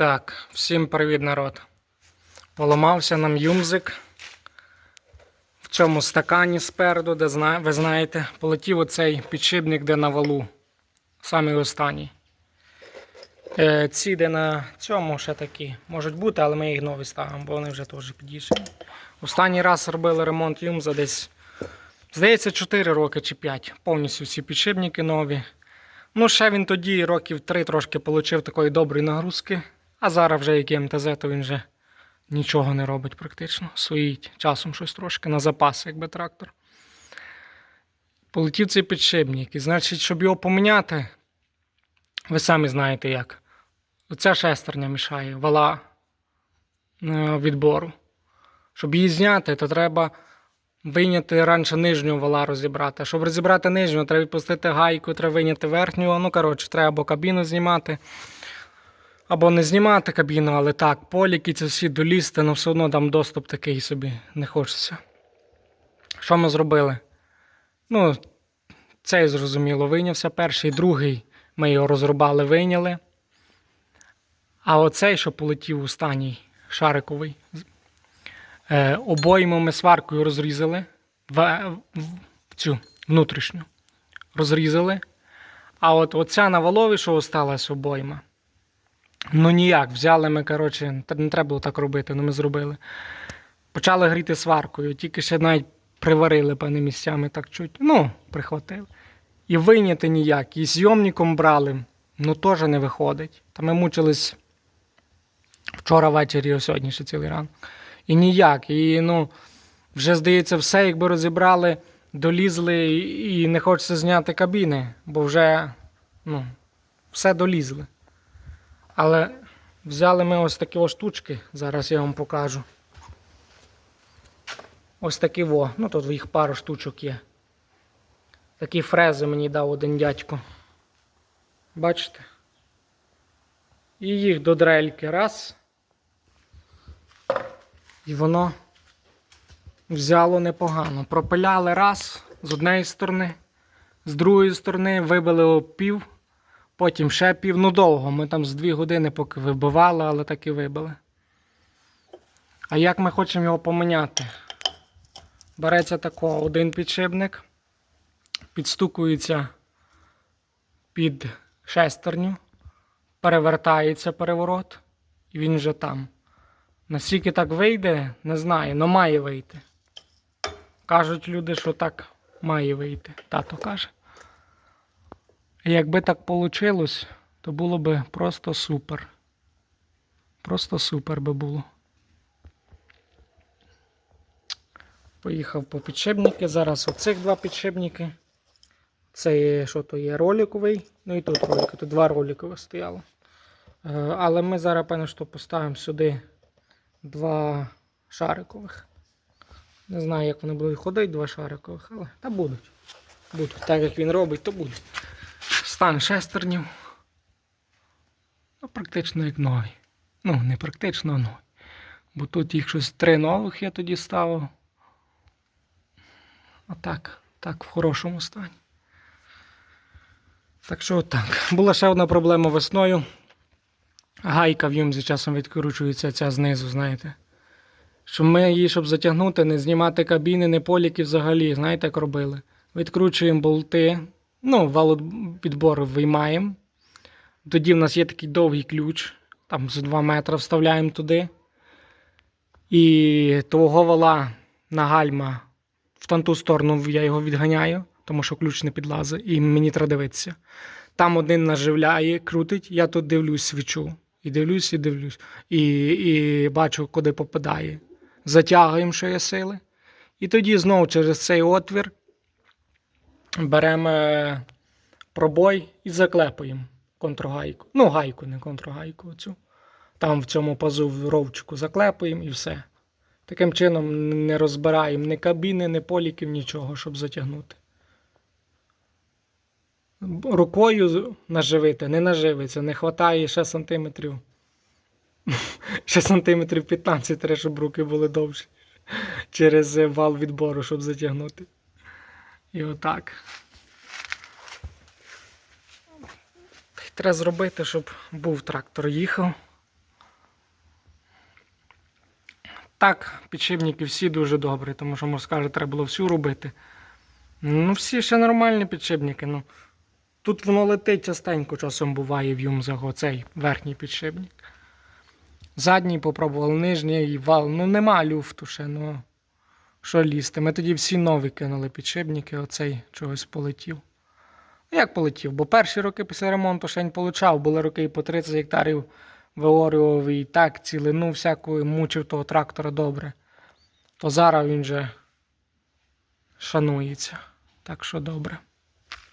Так, всім привіт, народ. Поламався нам юмзик. В цьому стакані спереду, де ви знаєте, полетів оцей підшипник, де на валу. Самий останній. Е, ці, де на цьому ще такі можуть бути, але ми їх нові ставимо, бо вони вже теж підійшли. Останній раз робили ремонт юмза десь, здається, 4 роки чи 5. Повністю всі підшипники нові. Ну, ще він тоді років 3 трошки отримав такої доброї нагрузки. А зараз вже як МТЗ, то він вже нічого не робить практично. Своїть часом щось трошки на запас, якби трактор. Полетів цей підшипник. І значить, щоб його поміняти, ви самі знаєте як. Оця шестерня мішає, вала е, відбору. Щоб її зняти, то треба вийняти раніше нижню вала розібрати. Щоб розібрати нижню, треба відпустити гайку, треба вийняти верхню. Ну, коротше, треба або кабіну знімати, або не знімати кабіну, але так, поліки ці всі долізти, але все одно там доступ такий собі не хочеться. Що ми зробили? Ну, цей зрозуміло, вийнявся перший, другий ми його розрубали, вийняли. А оцей, що полетів останній шариковий, е, обойму ми сваркою розрізали в цю внутрішню. Розрізали. А от оця на валові, що осталась обойма. Ну ніяк, взяли ми, коротше, не треба було так робити, але ми зробили. Почали гріти сваркою, тільки ще навіть приварили певними місцями так чуть. Ну, прихватили. І вийняти ніяк. І зйомником брали, ну теж не виходить. Та ми мучились вчора ввечері, і сьогодні ще цілий ранок. І ніяк. І ну, вже здається, все, якби розібрали, долізли і не хочеться зняти кабіни, бо вже ну, все долізли. Але взяли ми ось такі ось штучки, зараз я вам покажу. Ось такі во. Ну тут їх пару штучок є. Такі фрези мені дав один дядько. Бачите? І їх до дрельки раз. І воно взяло непогано. Пропиляли раз з однієї сторони, з другої сторони вибили об пів, потім ще пів. Ну довго. Ми там з дві години поки вибивали, але так і вибили. А як ми хочемо його поміняти? Береться тако один підшипник, підстукується під шестерню, перевертається переворот, і він вже там. Наскільки так вийде, не знаю, але має вийти. Кажуть люди, що так має вийти. Тато каже. Якби так вийшло, то було би просто супер. Просто супер би було. Поїхав по підшипники. Зараз оцих два підшипники. Це є, що то є роликовий. Ну і тут ролик. Тут два роликових стояло. Е, Але ми зараз, певно, що поставимо сюди два шарикових. Не знаю, як вони будуть ходити, два шарикових, але та будуть. Будуть. Так як він робить, то будуть. Стан шестернів. Ну, практично як нові. Ну, не практично, а нові. Бо тут їх щось три нових я тоді ставив. А так, так, в хорошому стані. Так що так. Була ще одна проблема весною. Гайка в юмзі часом відкручується ця знизу, знаєте. Що ми її, щоб затягнути, не знімати кабіни, не поліки взагалі, знаєте, як робили. Відкручуємо болти, ну, валопідбор виймаємо. Тоді в нас є такий довгий ключ, там за 2 метри вставляємо туди. І того вала на гальма в ту сторону я його відганяю, тому що ключ не підлазить, і мені треба дивитися. Там один наживляє, крутить, я тут дивлюсь свічу. І дивлюсь, і дивлюсь. І, і бачу, куди попадає. Затягуємо, що є сили. І тоді знову через цей отвір беремо е, пробой і заклепуємо контргайку. Ну, гайку, не контргайку. Оцю. Там в цьому пазу в ровчику заклепуємо і все. Таким чином не розбираємо ні кабіни, ні поліків, нічого, щоб затягнути. Рукою наживити не наживиться, не вистачає ще сантиметрів. Ще сантиметрів 15 треба, щоб руки були довші. Через е, вал відбору, щоб затягнути. І отак. Треба зробити, щоб був трактор їхав. Так, підшипники всі дуже добрі, тому що можна сказати, треба було всю робити. Ну, всі ще нормальні підшипники. Ну, Тут воно летить частенько, часом буває в юмзаго цей верхній підшипник. Задній попробував, нижній вал. Ну, нема люфту ще. ну що лізти. Ми тоді всі нові кинули підшипники, оцей чогось полетів. Ну, Як полетів? Бо перші роки після ремонту ще не получав, були роки і по 30 гектарів виорював і так цілину всяку мучив того трактора добре. То зараз він же шанується. Так що добре.